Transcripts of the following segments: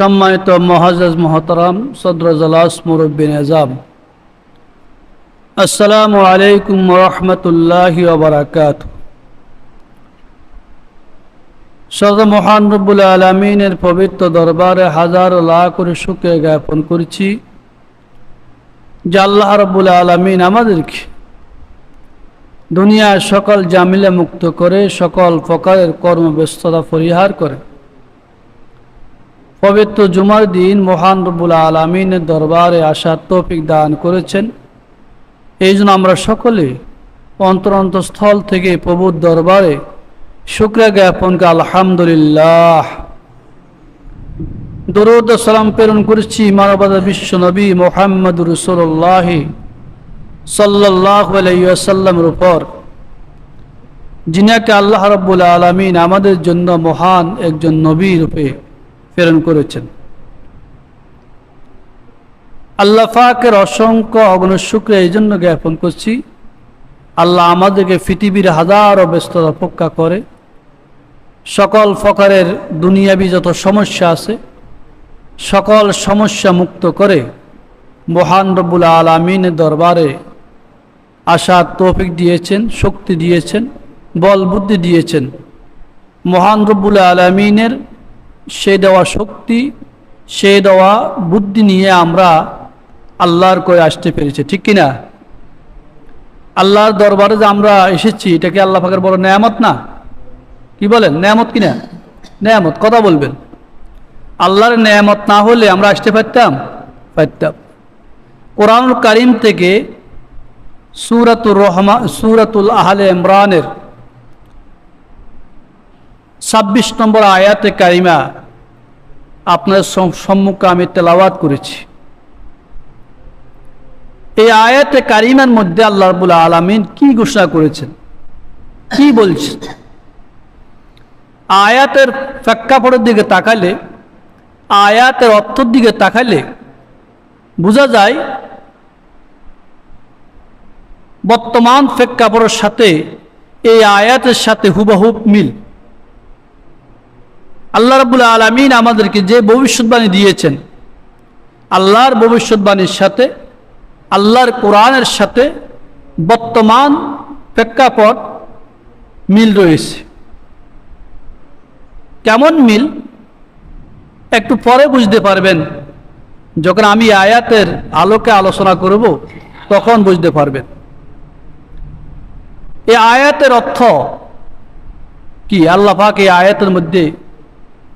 সম্মানিত মহাজাজ মহতরাম, সদরজালাস মুরব্বিন এজাম আসসালামু আলাইকুম রহমতুল্লাহ বারাকাত। সদ মহান রব্বুল আলমিনের পবিত্র দরবারে হাজার লাখ করে সুখে জ্ঞাপন করছি যে আল্লাহ রব্বুল আলমিন আমাদেরকে দুনিয়ার সকল জামিলা মুক্ত করে, সকল প্রকারের কর্মব্যস্ততা পরিহার করে পবিত্র জুমার দিন মহান রব্বুল আলমিনের দরবারে আসার তৌফিক দান করেছেন। এই জন্য আমরা সকলে অন্তর অন্তঃস্থল থেকে প্রভুর দরবারে শুক্রিয়া জ্ঞাপনকে আলহামদুলিল্লাহ। দরুদ প্রেরণ করেছি মানবতা বিশ্ব নবী মোহাম্মদ রসুল্লাহ সাল্লাহ আলাইসাল্লামের উপর। যিনাকে আল্লাহ রব্বুল আলমিন আমাদের জন্য মহান একজন নবী রূপে প্রেরণ করেছেন। আল্লাহ ফাকের অসংখ্য অগ্ন শুক্র এই জন্য জ্ঞাপন করছি। আল্লাহ আমাদেরকে পৃথিবীর হাজারো ব্যস্ততা অপেক্ষা করে। সকল ফকারের দুনিয়াবি যত সমস্যা আছে, সকল সমস্যা মুক্ত করে মহান রব্বুল আলমিনের দরবারে আশার তৌফিক দিয়েছেন, শক্তি দিয়েছেন, বল বুদ্ধি দিয়েছেন। মহান রব্বুল আলমিনের সে দেওয়া শক্তি, সে দেওয়া বুদ্ধি নিয়ে আমরা আল্লাহর করে আসতে পেরেছি, ঠিক কিনা? আল্লাহর দরবারে যে আমরা এসেছি, এটাকে আল্লাহ পাকের বড় নেয়ামত না? কি বলেন? নেয়ামত কিনা নেয়ামত, কথা বলবেন। আল্লাহর নেয়ামত না হলে আমরা আসতে পারতাম? পারতাম। কোরআনুল কারিম থেকে সুরাতুর রহমা, সুরাতুল আহলে ইমরানের ছাব্বিশ নম্বর আয়াতে কারিমা আপনার সম্মুখে আমি তেলাওয়াত করেছি। এই আয়াতে কারিমার মধ্যে আল্লাহ রবুল আলমিন কি ঘোষণা করেছেন? কি বলছেন? আয়াতের প্রেক্ষাপটের দিকে তাকালে, আয়াতের অর্থর দিকে তাকালে বোঝা যায়, বর্তমান প্রেক্ষাপটের সাথে, এই আয়াতের সাথে হুবহুব মিল। আল্লাহ রাবুল আলমিন আমাদেরকে যে ভবিষ্যৎবাণী দিয়েছেন, আল্লাহর ভবিষ্যৎবাণীর সাথে, আল্লাহর কোরআনের সাথে বর্তমান প্রেক্ষাপট মিল রয়েছে। কেমন মিল? একটু পরে বুঝতে পারবেন। যখন আমি আয়াতের আলোকে আলোচনা করব, তখন বুঝতে পারবেন। এই আয়াতের অর্থ কি? আল্লাহ পাক এই আয়াতের মধ্যে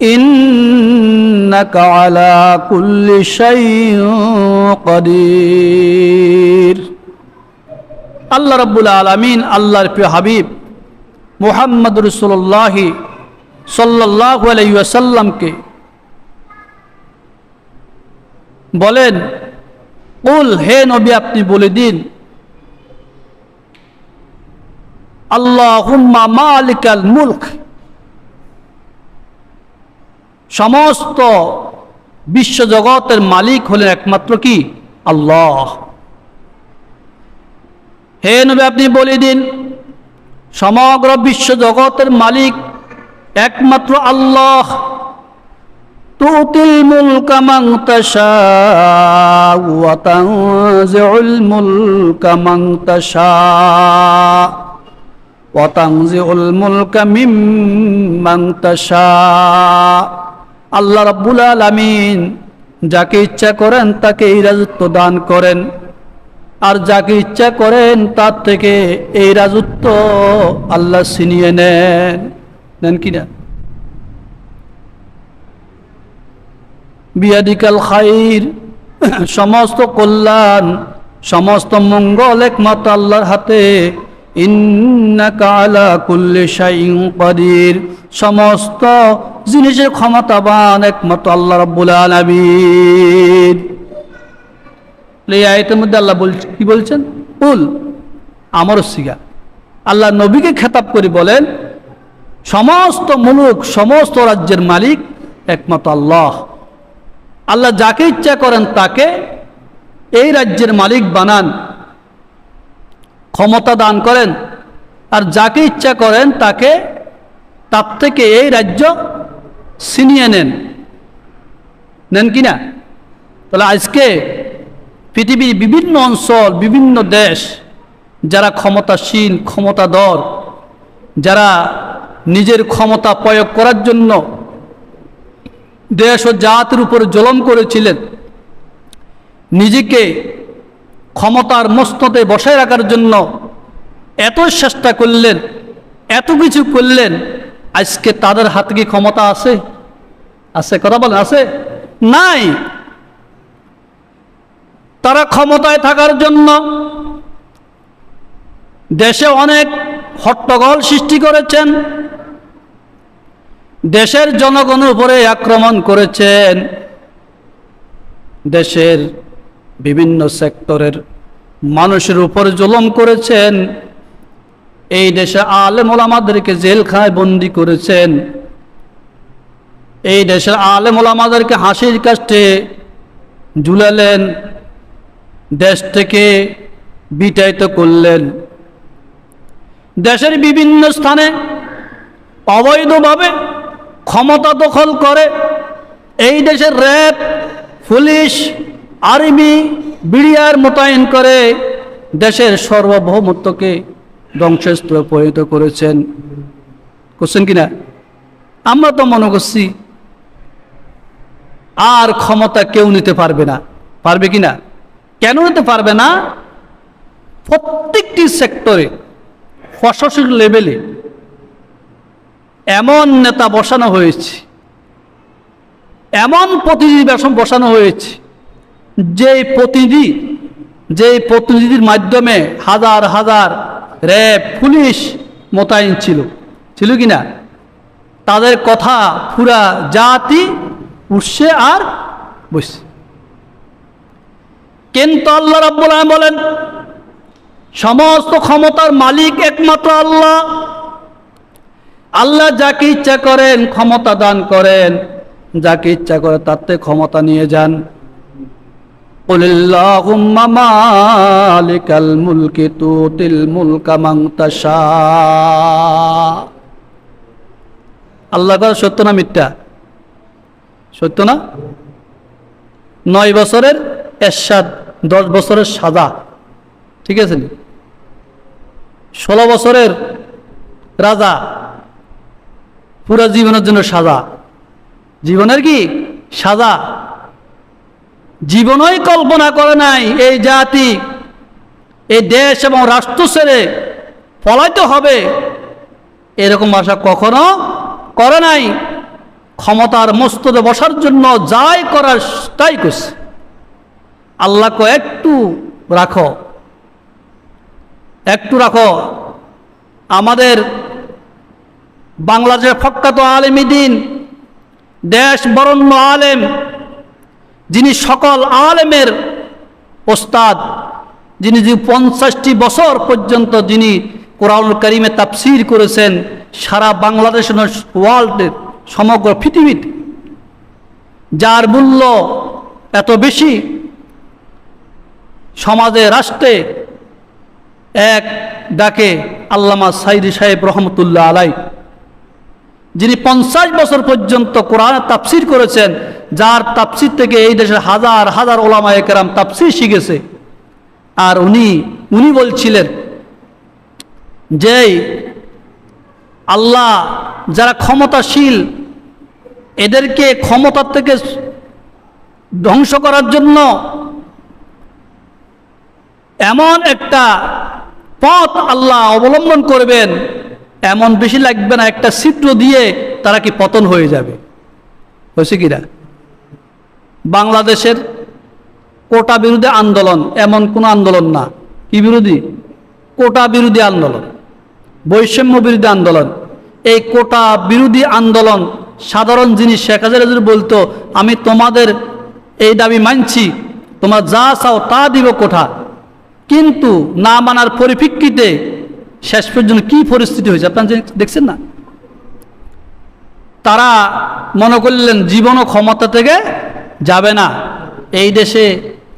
إنك على كل شيء قدير আল্লাহ রব্বুল আলমিন আল্লাহর প্রিয় হাবিব মোহাম্মদ রসুল্লাহ সাল্লাহ আলাইসাল্লামকে বলেন উল হে নবী আপনি বলে দিন আল্লাহ মালিকাল মুল্ক সমস্ত বিশ্বজগতের মালিক হলেন একমাত্র কি? আল্লাহ। হে নবী, আপনি বলে দিন, সমগ্র বিশ্ব জগতের মালিক একমাত্র আল্লাহ। তুতিল মুলক তাশা ওয়া তানজিউল মুলক তাশা ওয়া তানজিউল মুলক মিম্মান তাশা। আল্লাহ রাব্বুল আলামিন যাকে ইচ্ছা করেন তাকে এই রাজত্ব দান করেন। আর যাকে ইচ্ছা করেন তার থেকে এই রাজত্ব আল্লাহ ছিনিয়ে নেন। নেন কিনা বিয়াদিকাল খাইর, সমস্ত কল্যাণ, সমস্ত মঙ্গল একমাত্র আল্লাহর হাতে কুল্লি সমস্ত জিনিসের ক্ষমতাবান একমাত্র আল্লাহ রাব্বুল আলামিন। এই আয়তের মধ্যে আল্লাহ বল, কি বলছেন? উল আমারও সিগা। আল্লাহ নবীকে খেতাব করে বলেন, সমস্ত মুলুক, সমস্ত রাজ্যের মালিক একমাত্র আল্লাহ। আল্লাহ যাকে ইচ্ছা করেন তাকে এই রাজ্যের মালিক বানান। ক্ষমতা দান করেন। আর যাকে ইচ্ছা করেন তাকে তার থেকে এই রাজ্য ছিনিয়ে নেন। নেন কি না? তাহলে আজকে পৃথিবীর বিভিন্ন অঞ্চল, বিভিন্ন দেশ, যারা ক্ষমতাসীন ক্ষমতাধর, যারা নিজের ক্ষমতা প্রয়োগ করার জন্য দেশ ও জাতির উপর জলম করেছিলেন, নিজেকে ক্ষমতার মস্ততে বসায় রাখার জন্য এত চেষ্টা করলেন, এত কিছু করলেন, আজকে তাদের হাতে কি ক্ষমতা আছে? আছে, কথা বলেন, আছে? নাই। তারা ক্ষমতায় থাকার জন্য দেশে অনেক হট্টগোল সৃষ্টি করেছেন, দেশের জনগণের উপরে আক্রমণ করেছেন, দেশের বিভিন্ন সেক্টরের মানুষের উপর জুলম করেছেন। এই দেশে আলেম ওলামাদেরকে জেলখানায় বন্দি করেছেন। এই দেশের আলেম ওলামাদেরকে হাসির কাষ্টে ঝুলালেন। দেশ থেকে বিতাড়িত করলেন। দেশের বিভিন্ন স্থানে অবৈধভাবে ক্ষমতা দখল করে এই দেশের র্যাব, পুলিশ আর্মি বিডিআর মোতায়েন করে দেশের সার্বভৌমত্বকে ধ্বংসস্তরে পরিণত করেছেন। করছেন কিনা? আমরা তো মনে করছি আর ক্ষমতা কেউ নিতে পারবে না। পারবে কিনা? কেন নিতে পারবে না? প্রত্যেকটি সেক্টরে, প্রশাসনিক লেভেলে এমন নেতা বসানো হয়েছে, এমন প্রতিনিধি বসানো হয়েছে যে প্রতিনিধি যে প্রতিনিধির মাধ্যমে হাজার হাজার র্যাব, পুলিশ মোতায়েন ছিল ছিল কি না? তাদের কথা পুরা জাতি উঠছে আর বসছে। কিন্তু আল্লাহ রাব্বুল আলামিন বলেন, সমস্ত ক্ষমতার মালিক একমাত্র আল্লাহ। আল্লাহ যাকে ইচ্ছা করেন ক্ষমতা দান করেন, যাকে ইচ্ছা করে তাতে ক্ষমতা নিয়ে যান। মালিকাল মুলকি তুতিল মুলকা মান তাশা আল্লাহ সত্য না মিথ্যা? সত্য না? নয় বছরের এরশাদ, দশ বছরের সাদা ঠিক আছে? ষোলো বছরের রাজা, পুরা জীবনের জন্য সাজা। জীবনের কি? সাজা। জীবনই কল্পনা করে নাই এই জাতি। এই দেশ এবং রাষ্ট্র ছেড়ে পলাইতে হবে, এরকম আশা কখনো করে নাই। ক্ষমতার মস্তদে বসার জন্য যাই করার তাই করছে। আল্লাহকে একটু রাখো একটু রাখো। আমাদের বাংলাদেশের প্রখ্যাত আলেমিদিন দেশ বরণ্য আলেম যিনি সকল আলেমের ওস্তাদ, যিনি যে পঞ্চাশটি বছর পর্যন্ত যিনি কোরআন করিমে তাফসির করেছেন, সারা বাংলাদেশ ওয়ার্ল্ডের সমগ্র পৃথিবীতে, যার মূল্য এত বেশি, সমাজে, রাষ্ট্রে এক ডাকে আল্লামা সাইদি সাহেব রহমতুল্লাহ আলাই যিনি পঞ্চাশ বছর পর্যন্ত কোরআন তাফসির করেছেন যার তাপসির থেকে এই দেশের হাজার হাজার ওলামা একরাম তাফসির শিখেছে। আর উনি উনি বলছিলেন যে আল্লাহ যারা ক্ষমতাশীল, এদেরকে ক্ষমতার থেকে ধ্বংস করার জন্য এমন একটা পথ আল্লাহ অবলম্বন করবেন, এমন বেশি লাগবে না, একটা চিত্র দিয়ে তারা কি পতন হয়ে যাবে। হয়েছে কিনা বাংলাদেশের কোটা বিরোধী আন্দোলন এমন কোনো আন্দোলন না। কি বিরোধী? কোটা বিরোধী আন্দোলন। বৈষম্য বিরোধী আন্দোলন। এই কোটা বিরোধী আন্দোলন সাধারণ জিনিস শেখ হাজারা যদি বলতো, আমি তোমাদের এই দাবি মানছি, তোমরা যা চাও তা দিব কোঠা। কিন্তু না মানার পরিপ্রেক্ষিতে শেষ পর্যন্ত কি পরিস্থিতি হয়েছে আপনারা দেখছেন না? তারা মনে করলেন জীবন ক্ষমতা থেকে যাবে না। এই দেশে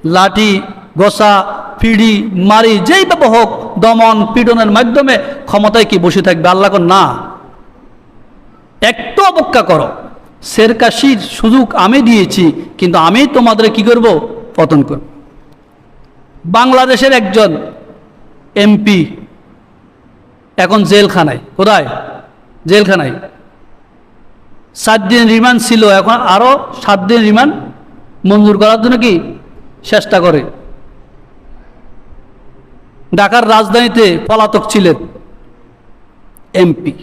লাঠি, গোসা পিড়ি মারি, যেই ব্যাপক হোক দমন, পীড়নের মাধ্যমে ক্ষমতায় কি বসে থাকবে? আল্লাহ না। একটু অপেক্ষা করো। শেরকাশির সুযোগ আমি দিয়েছি, কিন্তু আমি তোমাদের কি করব? পতন করব। বাংলাদেশের একজন এমপি এখন জেলখানায়। কোথায়? জেলখানায়। সাত দিন রিমান্ড ছিল, এখন আরও সাত দিন রিমান্ড মঞ্জুর করার জন্য কি চেষ্টা করে? ঢাকার রাজধানীতে পলাতক ছিলেন এমপি।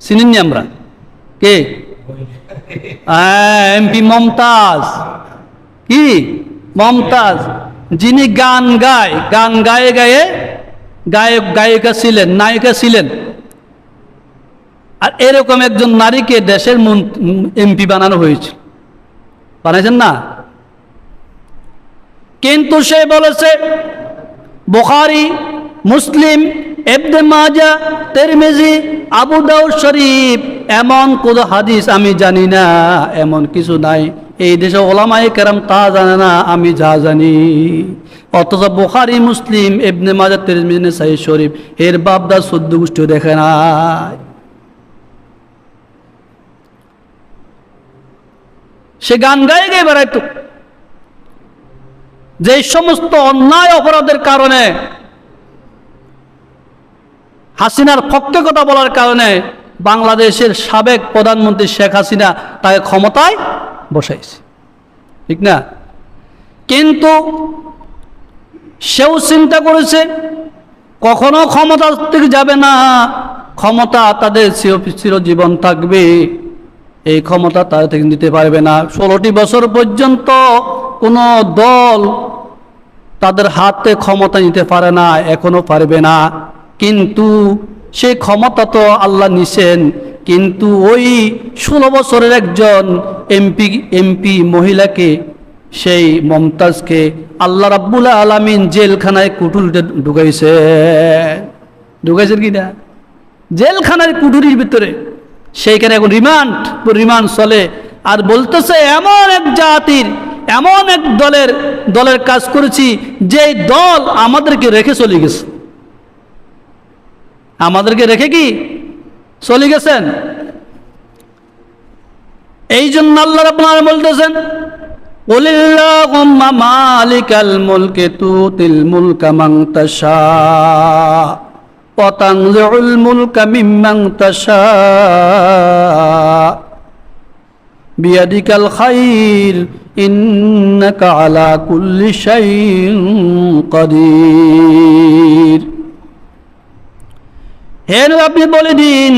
চিনিনি আমরা? কে? হ্যাঁ এমপি মমতাজ। কি? মমতাজ। যিনি গান গায়, গান গায়ে গায়ে গায়ক, গায়িকা ছিলেন, নায়িকা ছিলেন। আর এরকম একজন নারীকে দেশের এমপি বানানো হয়েছিল। বানাইছেন না? কিন্তু সে বলেছে, বুখারি, মুসলিম এবদে মাজা তেরমেজি, আবু দাউদ শরীফ, এমন কোন হাদিস আমি জানি না, এমন কিছু নাই। এই দেশে ওলামাই কেরাম তা জানে না, আমি যা জানি। অথচ বুখারি, মুসলিম এবনে মাজা তেরমেজি সাই শরীফ, এর বাপদা সদ্য গোষ্ঠী দেখে নাই। সে গান গায়ে গায়ে বেড়াইতো যে সমস্ত অন্যায় অপরাধের কারণে, হাসিনার পক্ষে কথা বলার কারণে বাংলাদেশের সাবেক প্রধানমন্ত্রী শেখ হাসিনা তাকে ক্ষমতায় বসাইছে। ঠিক না? কিন্তু সেও চিন্তা করেছে, কখনো ক্ষমতা থেকে যাবে না, ক্ষমতা তাদের চির- চিরজীবন থাকবে। এই ক্ষমতা তাদের থেকে নিতে পারবে না। ষোলোটি বছর পর্যন্ত কোনো দল তাদের হাতে ক্ষমতা নিতে পারে না, এখনও পারবে না। কিন্তু সেই ক্ষমতা তো আল্লাহ নিছেন। কিন্তু ওই ষোলো বছরের একজন এমপি এমপি মহিলাকে, সেই মমতাজকে আল্লাহ রাব্বুল আলামিন জেলখানায় কুটুরিতে ঢুকাইছে। ঢুকাইছেন কি না জেলখানার কুঠুরির ভিতরে। সেইখানে এখন রিমান্ড রিমান্ড চলে। আর বলতেছে, এমন এক জাতির এমন এক দলের দলের কাজ করেছি যে দল আমাদেরকে রেখে চলে গেছে। আমাদেরকে রেখে কি? চলে গেছেন। এই জন্য আল্লাহ আপনারা বলতেছেন বিয়াদিকাল খাইল إِنَّكَ عَلَى كُلِّ شَيْءٍ قَدِيرٌ হে নবী, আপনি বলে দিন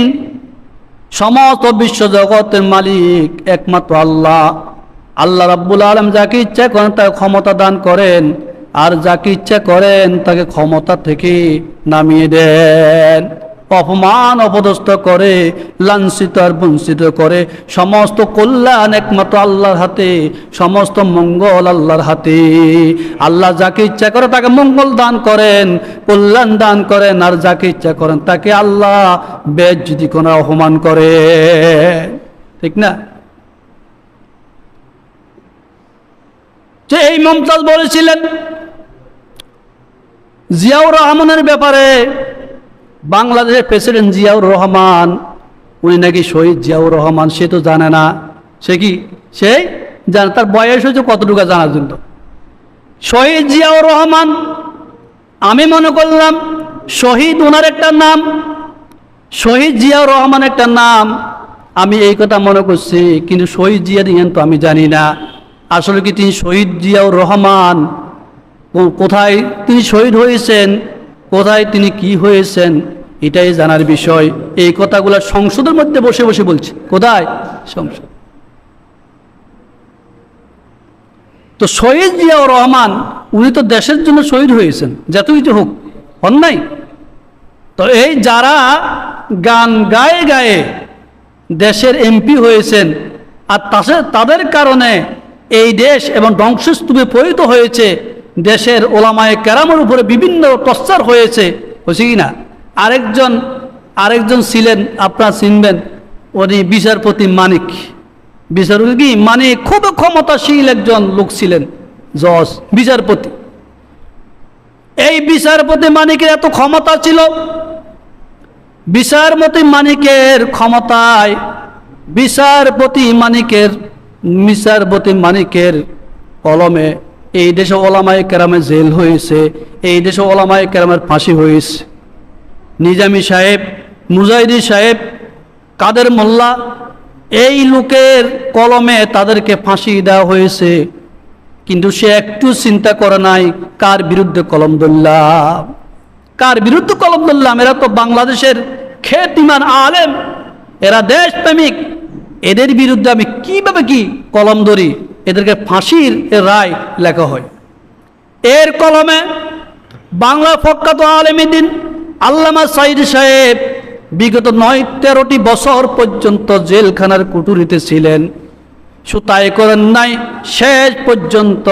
সমস্ত বিশ্ব জগতের মালিক একমাত্র আল্লাহ আল্লাহ রাব্বুল আলম যাকে ইচ্ছা করেন তাকে ক্ষমতা দান করেন আর যাকে ইচ্ছা করেন তাকে ক্ষমতা থেকে নামিয়ে দেন অপমান অপদস্থ করে, লাঞ্ছিত আর বঞ্চিত করে, সমস্ত কল্যাণ একমাত্র আল্লাহর হাতে, সমস্ত মঙ্গল আল্লাহর হাতে। আল্লাহ যাকে ইচ্ছা করে তাকে মঙ্গল দান করেন, কল্যাণ দান করেন, আর যাকে ইচ্ছা করেন তাকে আল্লাহ বেদ যদি কোনো অপমান করে। ঠিক না? যে এই মমতাজ বলেছিলেন, জিয়াউর রহমানের ব্যাপারে বাংলাদেশের প্রেসিডেন্ট জিয়াউর রহমান, উনি নাকি শহীদ জিয়াউর রহমান, সে তো জানে না। সে কি? সে জানে। তার বয়স হয়েছে কতটুকু জানার জন্য শহীদ জিয়াউর রহমান, আমি মনে করলাম শহীদ ওনার একটা নাম, শহীদ জিয়াউর রহমান একটা নাম। আমি এই কথা মনে করছি, কিন্তু শহীদ জিয়া দিয়েন তো আমি জানি না। আসলে কি তিনি শহীদ জিয়াউর রহমান? কোথায় তিনি শহীদ হয়েছেন? কোথায় তিনি কি হয়েছেন? এটাই জানার বিষয়। এই কথাগুলো সংসদের মধ্যে বসে বসে বলছে। কোথায়? সংসদ। তো শহীদ জিয়াউর রহমান, উনি তো দেশের জন্য শহীদ হয়েছেন যত কিছু হোক নাই? তো এই যারা গান গায়ে গায়ে দেশের এমপি হয়েছেন, আর তাদের কারণে এই দেশ এবং ধ্বংসস্তূপে পরিণত হয়েছে, দেশের ওলামায় কেরামের উপরে বিভিন্ন টর্চার হয়েছে হয়েছে কি না? আরেকজন আরেকজন ছিলেন, আপনারা চিনবেন, উনি বিচারপতি মানিক। বিচারপতি কি? মানে খুব ক্ষমতাশীল একজন লোক ছিলেন, জজ, বিচারপতি। এই বিচারপতি মানিকের এত ক্ষমতা ছিল, বিচারপতি মানিকের ক্ষমতায় বিচারপতি মানিকের বিচারপতি মানিকের কলমে, এই দেশে ওলামায় কেরামে জেল হয়েছে, এই দেশে ওলামায় কেরামের ফাঁসি হয়েছে। নিজামী সাহেব, মুজাহিদি সাহেব, কাদের মোল্লা, এই লোকের কলমে তাদেরকে ফাঁসি দেওয়া হয়েছে। কিন্তু সে একটু চিন্তা করে নাই, কার বিরুদ্ধে কলম ধরলাম? কার বিরুদ্ধে কলম ধরলাম? এরা তো বাংলাদেশের খেতিমান আলেম, এরা দেশপ্রেমিক। এদের বিরুদ্ধে আমি কীভাবে কি কলম ধরি? এদেরকে ফাঁসির রায় লেখা হয়। এর কলমে বাংলা ফক্কাত আলেমিদিন আল্লামা সাইদ সাহেব বিগত নয়, তেরোটি বছর পর্যন্ত জেলখানার কুটুরিতে ছিলেন। সুতায় করেন নাই, শেষ পর্যন্ত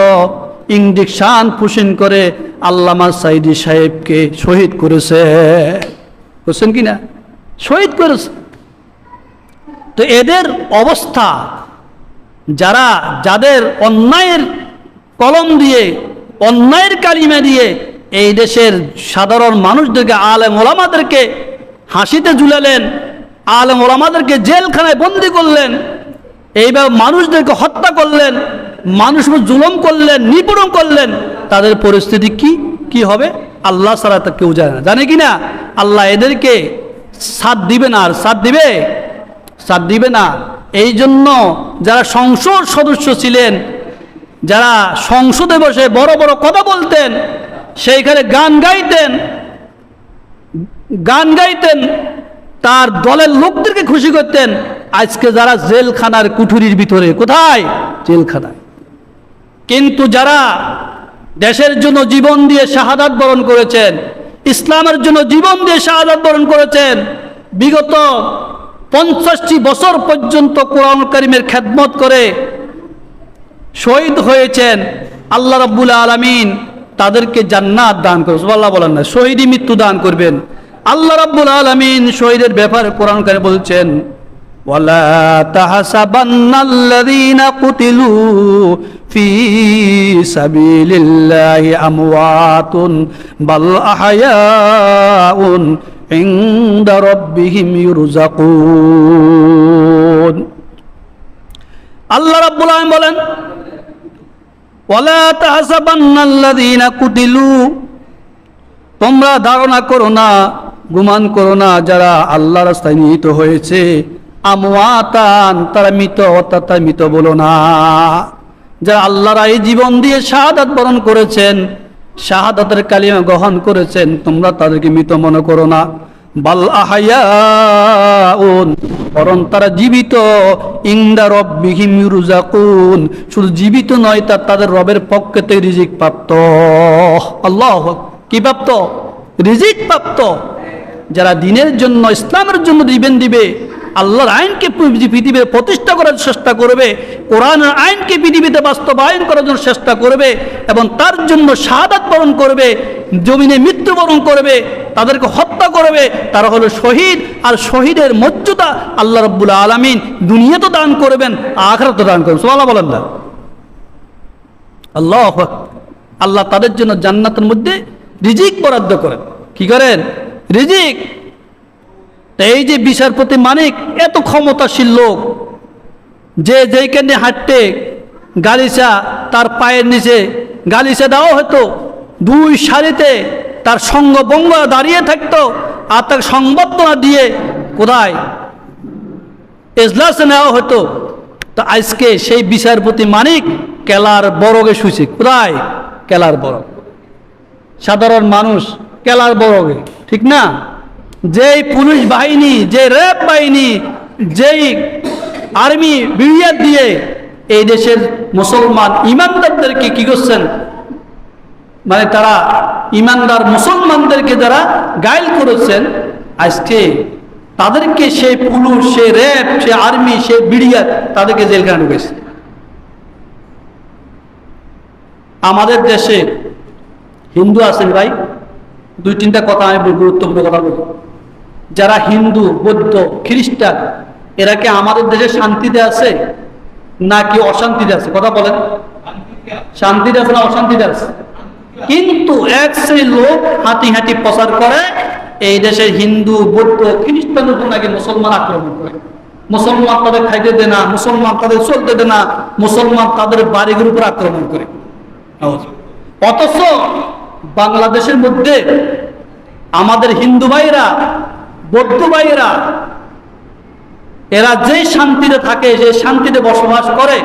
ইংডিকশান পুষিন করে আল্লামা সাইদি সাহেবকে শহীদ করেছে। বুঝছেন কি না? শহীদ করেছে। তো এদের অবস্থা, যারা, যাদের অন্যায়ের কলম দিয়ে, অন্যায়ের কালিমা দিয়ে এই দেশের সাধারণ মানুষদেরকে, আলেম ওলামাদেরকে হাসিতে ঝুলালেন, আলেম ওলামাদেরকে জেলখানায় বন্দি করলেন এইভাবে মানুষদেরকে হত্যা করলেন, মানুষ জুলম করলেন, নিপীড়ন করলেন, তাদের পরিস্থিতি কি? কি হবে? আল্লাহ ছাড়া তা কেউ জানে না। জানে কি না? আল্লাহ এদেরকে সাথ দিবে না আর সাথ দিবে? সাথ দিবে না। এই জন্য যারা সংসদ সদস্য ছিলেন, যারা সংসদে বসে বড় বড় কথা বলতেন সেইখানে গান গাইতেন গান গাইতেন, তার দলের লোকদেরকে খুশি করতেন। আজকে যারা জেলখানার কুঠুরির ভিতরে, কোথায়? জেলখানায়। কিন্তু যারা দেশের জন্য জীবন দিয়ে শাহাদাত বরণ করেছেন, ইসলামের জন্য জীবন দিয়ে শাহাদাত বরণ করেছেন, বিগত পঞ্চাশটি বছর পর্যন্ত কোরআন করিমের খেদমত করে শহীদ হয়েছেন আল্লাহ রাব্বুল আলমিন। তাদেরকে জান্নাত দান করবে সুবাল্লাহ বলেন না, শহীদই মৃত্যু দান করবেন। আল্লাহ রাব্বুল আলামিন শহীদের ব্যাপারে কোরআন করে বলছেন, ওয়ালা তাহসাবান্নাল্লাযীনা কুতিলু ফি সাবিলিল্লাহি আমওয়াতুন, বাল আহয়াউন ইনদা রাব্বিহিম ইরজাকুন। আল্লাহ রাব্বুল আলামিন বলেন তোমরা ধারণা করো না, গুমান করো না যারা আল্লাহ রাস্তায় নিহিত হয়েছে। আমওয়াতান, তারা মৃত, অর্থাৎ মৃত বলো না। যারা আল্লাহর এই জীবন দিয়ে শাহাদাত বরণ করেছেন, শাহাদাতের কালিমা গ্রহণ করেছেন, তোমরা তাদেরকে মৃত মনে করো না। তারা জীবিত। শুধু জীবিত নয় তাদের রবের প্রাপ্ত। আল্লাহ প্রাপ্ত? যারা দিনের জন্য, ইসলামের জন্য জীবন দিবে, আল্লাহর আইনকে পৃথিবীতে প্রতিষ্ঠা করার চেষ্টা করবে, কোরআনের আইনকে পৃথিবীতে বাস্তবায়ন করার জন্য চেষ্টা করবে, এবং তার জন্য শাহাদাত বরণ করবে, জমিনে মৃত্যুবরণ করবে তাদেরকে হত্যা করবে, তারা হলো শহীদ, আর শহীদের মর্যাদা আল্লাহ রব্বুল আলমিন দুনিয়া তো দান করবেন, আখরাত দান করবেন। সোয়ালা বলেন না। আল্লাহ আল্লাহ তাদের জন্য জান্নাতের মধ্যে রিজিক বরাদ্দ করেন। কি করেন? রিজিক। তা এই যে বিচারপতি মানিক, এত ক্ষমতাশীল লোক, যে যেইখানে হাঁটতে গালিচা তার পায়ের নিচে গালিচা দেওয়া হতো, দুই সারিতে তার সঙ্গ বঙ্গ দাঁড়িয়ে থাকতো আর তার সংবর্ধনা দিয়ে কোথায় এজলাসে নেওয়া হতো। তো আজকে সেই বিচারপতি মানিক কেলার বরগে শুয়েছে কোথায়? কেলার বরগ। সাধারণ মানুষ কেলার বরগে, ঠিক না? যেই পুলিশ বাহিনী যে র্যাব বাহিনী, যেই আর্মি বিরিয়ার দিয়ে এই দেশের মুসলমান ইমানদারদেরকে কি করছেন? মানে তারা ইমানদার মুসলমানদেরকে যারা গাইল করেছেন, আজকে তাদেরকে সে পুলিশ সে র্যাব, সে আর্মি, সে বিডিআর তাদেরকে জেলখানে ঢুকেছে। আমাদের দেশে হিন্দু আছেন ভাই, দুই তিনটা কথা আমি গুরুত্বপূর্ণ কথা বলব যারা হিন্দু, বৌদ্ধ, খ্রিস্টান, এরা কি আমাদের দেশে শান্তিতে আছে নাকি অশান্তিতে আছে? কথা বলেন। শান্তিতে আছে না অশান্তিতে আছে? কিন্তু এক সেই লোক হাঁটি হাঁটি প্রচার করে, এই দেশের হিন্দু, বৌদ্ধ খ্রিস্টানের উপর নাকি মুসলমান আক্রমণ করে। মুসলমান তাদের খাইতে দেয় না, মুসলমান তাদের চলতে দেয় না, মুসলমান তাদের বাড়িগুলোর উপর আক্রমণ করে। অথচ বাংলাদেশের মধ্যে আমাদের হিন্দু ভাইরা বৌদ্ধ ভাইয়েরা, এরা যে শান্তিতে থাকে যে শান্তিতে বসবাস করে,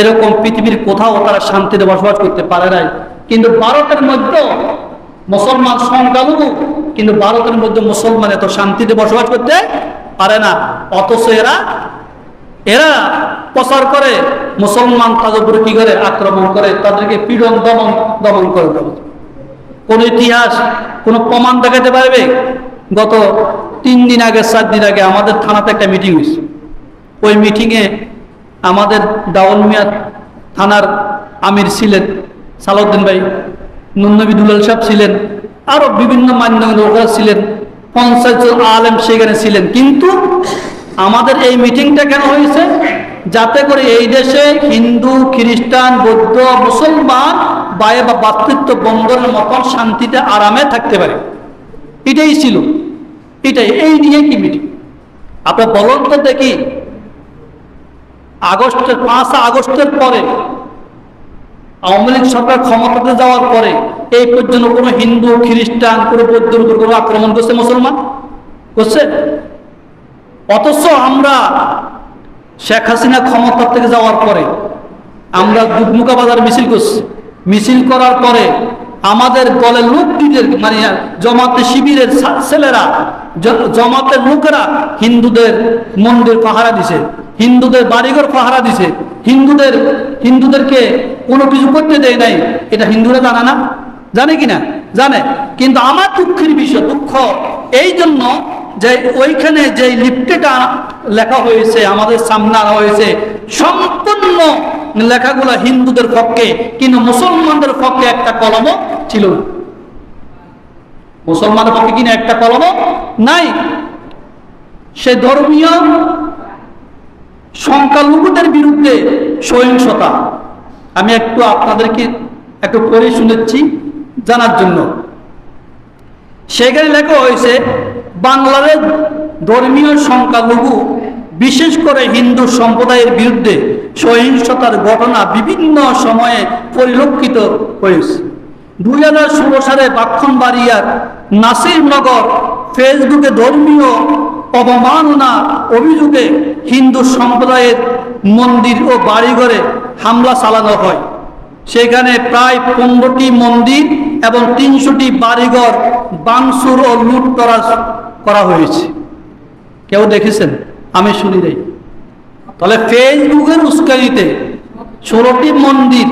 এরকম পৃথিবীর কোথাও তারা শান্তিতে বসবাস করতে পারে নাই। কিন্তু ভারতের মধ্যে মুসলমান সংখ্যালঘু, কিন্তু ভারতের মধ্যে মুসলমান এত শান্তিতে বসবাস করতে পারে না। অথচ এরা এরা প্রচার করে, মুসলমান তাদের উপরে কি করে? আক্রমণ করে, তাদেরকে পীড়ন, দমন দমন করে কোন ইতিহাস, কোন প্রমাণ দেখাতে পারবে? গত তিন দিন আগে, চার দিন আগে আমাদের থানাতে একটা মিটিং হয়েছে। ওই মিটিংয়ে আমাদের দাউন মিয়া থানার আমির ছিলেন। সালাউদ্দিন ভাই, নুন্নবী দুলাল সাহেব ছিলেন, আরও বিভিন্ন মান্যগণ্য ছিলেন পঞ্চায়েত আলেম সেখানে ছিলেন। কিন্তু আমাদের এই মিটিংটা কেন হয়েছে? যাতে করে এই দেশে হিন্দু, খ্রিস্টান, বৌদ্ধ, মুসলমান বায়ে বা বাতৃত্ব বন্ধনের মতন শান্তিতে আরামে থাকতে পারে। এটাই ছিল। এটাই। এই নিয়ে কি মিটিং? আপনার বলুন তো দেখি। আগস্টের পাঁচ আগস্টের পরে আওয়ামী লীগ সরকার ক্ষমতাতে যাওয়ার পরে এই পর্যন্ত কোনো হিন্দু, খ্রিস্টান, কোনো বৌদ্ধের কোনো আক্রমণ করছে মুসলমান? করছে? অথচ আমরা শেখ হাসিনা ক্ষমতা থেকে যাওয়ার পরে আমরা দুধমুখা বাজার মিছিল করছি। মিছিল করার পরে আমাদের দলের লোকদের মানে জমাতে শিবিরের ছেলেরা জমাতের লোকেরা হিন্দুদের মন্দির পাহারা দিছে। হিন্দুদের বাড়িঘর পাহারা দিছে। হিন্দুদের, হিন্দুদেরকে কোনো কিছু করতে দেয় নাই। এটা হিন্দুরা জানে না? জানে কি না? জানে। কিন্তু আমার দুঃখের বিষয়, দুঃখ এই জন্য যে ওইখানে যে লিপ্টেটা লেখা হয়েছে, আমাদের সামনে হয়েছে, সম্পূর্ণ লেখাগুলো হিন্দুদের পক্ষে কিন্তু মুসলমানদের পক্ষে একটা কলমও ছিল না। মুসলমানের পক্ষে কিনা একটা কলমও নাই। সে ধর্মীয় সংখ্যালঘুদের বিরুদ্ধে সহিংসতা। আমি একটু আপনাদেরকে একটু পড়ে শুনেছি জানার জন্য। সেখানে লেখা হয়েছে, বাংলাদেশ ধর্মীয় সংখ্যালঘু, বিশেষ করে হিন্দু সম্প্রদায়ের বিরুদ্ধে সহিংসতার ঘটনা বিভিন্ন সময়ে পরিলক্ষিত হয়েছে। দুই হাজার ষোলো সালে বাক্ষণবাড়িয়ার নাসিরনগর ফেসবুকে ধর্মীয় অবমাননা অভিযোগে হিন্দু সম্প্রদায়ের মন্দির ও বাড়িঘরে হামলা চালানো হয়। সেখানে প্রায় পনেরোটি মন্দির এবং তিনশোটি বাড়িঘর বাংসুর ও লুট করা করা হয়েছে। কেউ দেখেছেন? আমি শুনি নাই। তাহলে ফেসবুকের উস্কানিতে ষোলোটি মন্দির,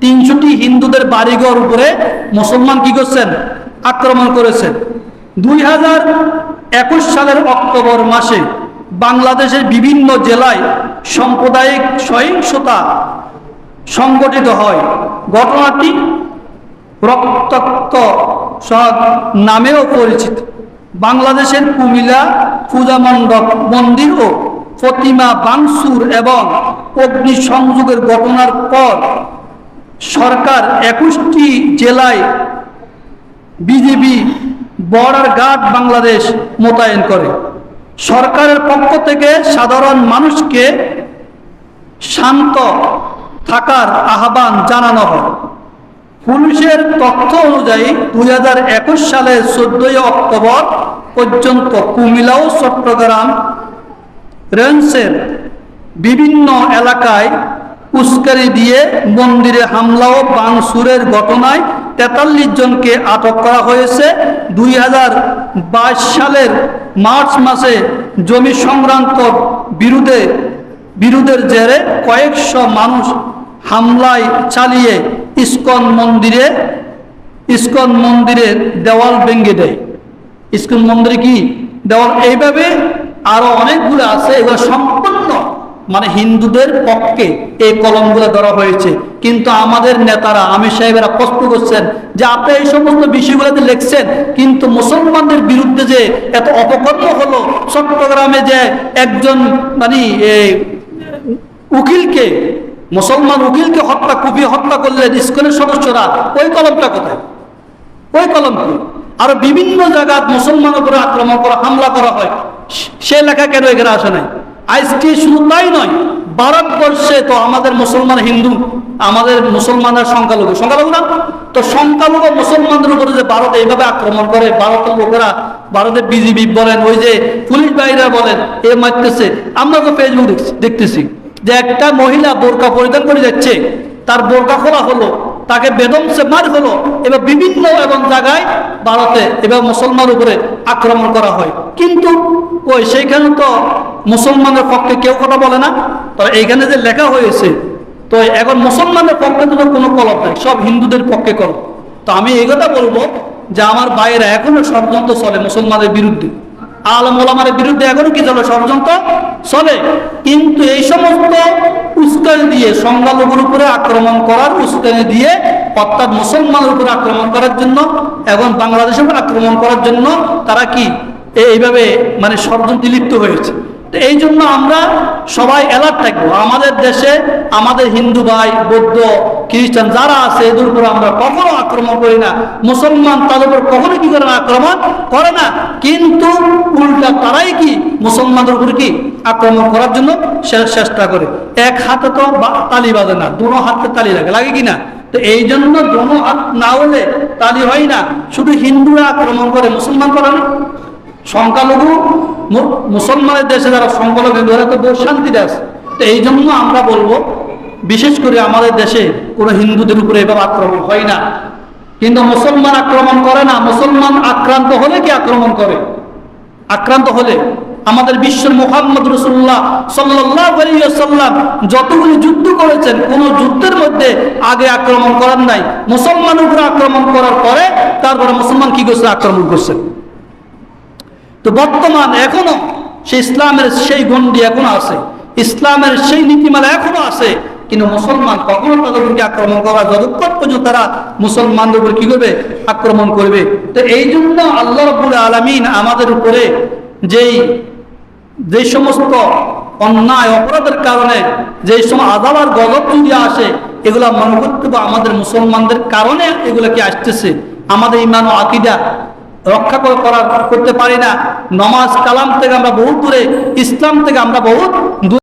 তিনশোটি হিন্দুদের বাড়িঘর উপরে মুসলমান কি করছেন? আক্রমণ করেছেন। দুই হাজার একুশ সালের অক্টোবর মাসে বাংলাদেশের বিভিন্ন জেলায় সাম্প্রদায়িক সহিংসতা সংগঠিত হয়। ঘটনাটি রক্তাক্ত নামেও পরিচিত। বাংলাদেশের কুমিল্লা পূজা মণ্ডপ মন্দির ও প্রতিমা বাংসুর এবং অগ্নি সংযোগের ঘটনার পর সরকার একুশটি জেলায় বিজেপি বর্ডার গার্ড বাংলাদেশ মোতায়েন করে। সরকারের পক্ষ থেকে সাধারণ মানুষকে শান্ত থাকার আহ্বান জানানো হয়। পুলিশের তথ্য অনুযায়ী দুই হাজার একুশ সালের চোদ্দই অক্টোবর পর্যন্ত কুমিল্লা ও চট্টগ্রাম রেঞ্জের বিভিন্ন এলাকায় উস্কারি দিয়ে মন্দিরে হামলা ও বাংসুরের ঘটনায় তেতাল্লিশ জনকে আটক করা হয়েছে। দুই হাজার বাইশ সালের মার্চ মাসে জমি সংক্রান্ত বিরুদ্ধে বিরোধের জেরে কয়েকশো মানুষ হামলায় চালিয়ে ইস্কন মন্দিরে, ইস্কন মন্দিরের দেওয়াল ভেঙে দেয়। ইস্কন মন্দিরে কি? দেওয়াল এইভাবে আরও অনেকগুলো আছে, এগুলো মানে হিন্দুদের পক্ষে এই কলমগুলো ধরা হয়েছে। কিন্তু আমাদের নেতারা আমির সাহেবেরা প্রশ্ন করছেন যে আপনি এই সমস্ত বিষয়গুলোতে লিখছেন, কিন্তু মুসলমানদের বিরুদ্ধে যে এত অপকর্ম হলো, চট্টগ্রামে যে একজন মানে উকিলকে, মুসলমান উকিলকে হত্যা, কুপিয়ে হত্যা করলেন ইস্কনের সদস্যরা, ওই কলমটা কোথায়? ওই কলম কি? আরও বিভিন্ন জায়গায় মুসলমান উপরে আক্রমণ করা, হামলা করা হয়। সে লেখা কেন এখানে আসে নাই? আজকে শুধু তাই নয়, ভারতবর্ষে তো আমাদের মুসলমান হিন্দু, আমাদের মুসলমানের সংখ্যালঘু। সংখ্যালঘু না? তো সংখ্যালঘু মুসলমানদের উপরে যে ভারত এইভাবে আক্রমণ করে, ভারতের লোকেরা, ভারতের বিজিবি বলেন, ওই যে পুলিশ বাহিনীরা বলেন, এ মারতেছে। আমরা তো ফেসবুক দেখতেছি যে একটা মহিলা বোরকা পরিধান করে যাচ্ছে, তার বোরকা খোলা হলো। তাকে বেদমসে মার হলো, এবার বিভিন্ন এবং জায়গায় ভারতে এবার মুসলমান উপরে আক্রমণ করা হয়। কিন্তু ওই সেইখানে তো মুসলমানের পক্ষে কেউ কথা বলে না। তো এইখানে যে লেখা হয়েছে, তো এখন মুসলমানের পক্ষে তো কোনো কলম নাই, সব হিন্দুদের পক্ষে কলম তো আমি এই কথা বলব যে আমার বাইরে এখনও ষড়যন্ত্র চলে মুসলমানের বিরুদ্ধে। আলম ওলামার বিরুদ্ধে এখনও কি চলে ষড়যন্ত্র চলে? কিন্তু এই সমস্ত উস্কানি দিয়ে সংখ্যালঘুর উপরে আক্রমণ করার উস্কানি দিয়ে, অর্থাৎ মুসলমানের উপরে আক্রমণ করার জন্য এবং বাংলাদেশের উপর আক্রমণ করার জন্য তারা কি? এইভাবে মানে ষড়যন্ত্রে লিপ্ত হয়েছে। এই জন্য আমরা সবাই অ্যালার্ট থাকব। আমাদের দেশে আমাদের হিন্দু ভাই, বৌদ্ধ, খ্রিস্টান যারা আছে, এদের উপর আমরা কখনো আক্রমণ করি না। মুসলমান তাদের উপর কখনো কি করে আক্রমণ করে না। কিন্তু উল্টা তারাই কি মুসলমানদের উপর কি আক্রমণ করার জন্য চেষ্টা করে। এক হাতে তো তালি বাজে না দুটো হাতে তালি লাগে। লাগে কি না? তো এই জন্য দোনো হাত না হলে তালি হয় না। শুধু হিন্দুরা আক্রমণ করে, মুসলমান করে না। সংখ্যালঘু মুসলমানের দেশে যারা সংখ্যালঘু ওরা তো বহু শান্তিতে আছে তো এই জন্য আমরা বলব, বিশেষ করে আমাদের দেশে কোনো হিন্দুদের উপরে এভাবে আক্রমণ হয় না। কিন্তু মুসলমান আক্রমণ করে না, মুসলমান আক্রান্ত হলে কি আক্রমণ করে? আক্রান্ত হলে আমাদের বিশ্বের মোহাম্মদ রসুল্লাহ সাল্লাম যতগুলি যুদ্ধ করেছেন, কোন যুদ্ধের মধ্যে আগে আক্রমণ করার নাই। মুসলমানের উপরে আক্রমণ করার পরে তারপরে মুসলমান কি করছে? আক্রমণ করছেন তো বর্তমান এখনও সেই ইসলামের সেই গন্ডি এখনও আছে। ইসলামের সেই নীতিমালা এখনও আছে। কিন্তু মুসলমান কখনো তাদের উপরকে আক্রমণ করা, যতক্ষণ পর্যন্ত তারা মুসলমানদের উপর কি করবে? আক্রমণ করবে। তো এই জন্য আল্লাহ রব্বুল আলমিন আমাদের উপরে যেই যে সমস্ত অন্যায়, অপরাধের কারণে যে সময় আদাব আর গজব যদি আসে, এগুলা মনে করতে আমাদের মুসলমানদের কারণে এগুলা কি আসতেছে। আমাদের ইমান ও আকিদা রক্ষা করার করা করতে পারি না। নমাজ কালাম থেকে আমরা বহু দূরে, ইসলাম থেকে আমরা বহুত দূরে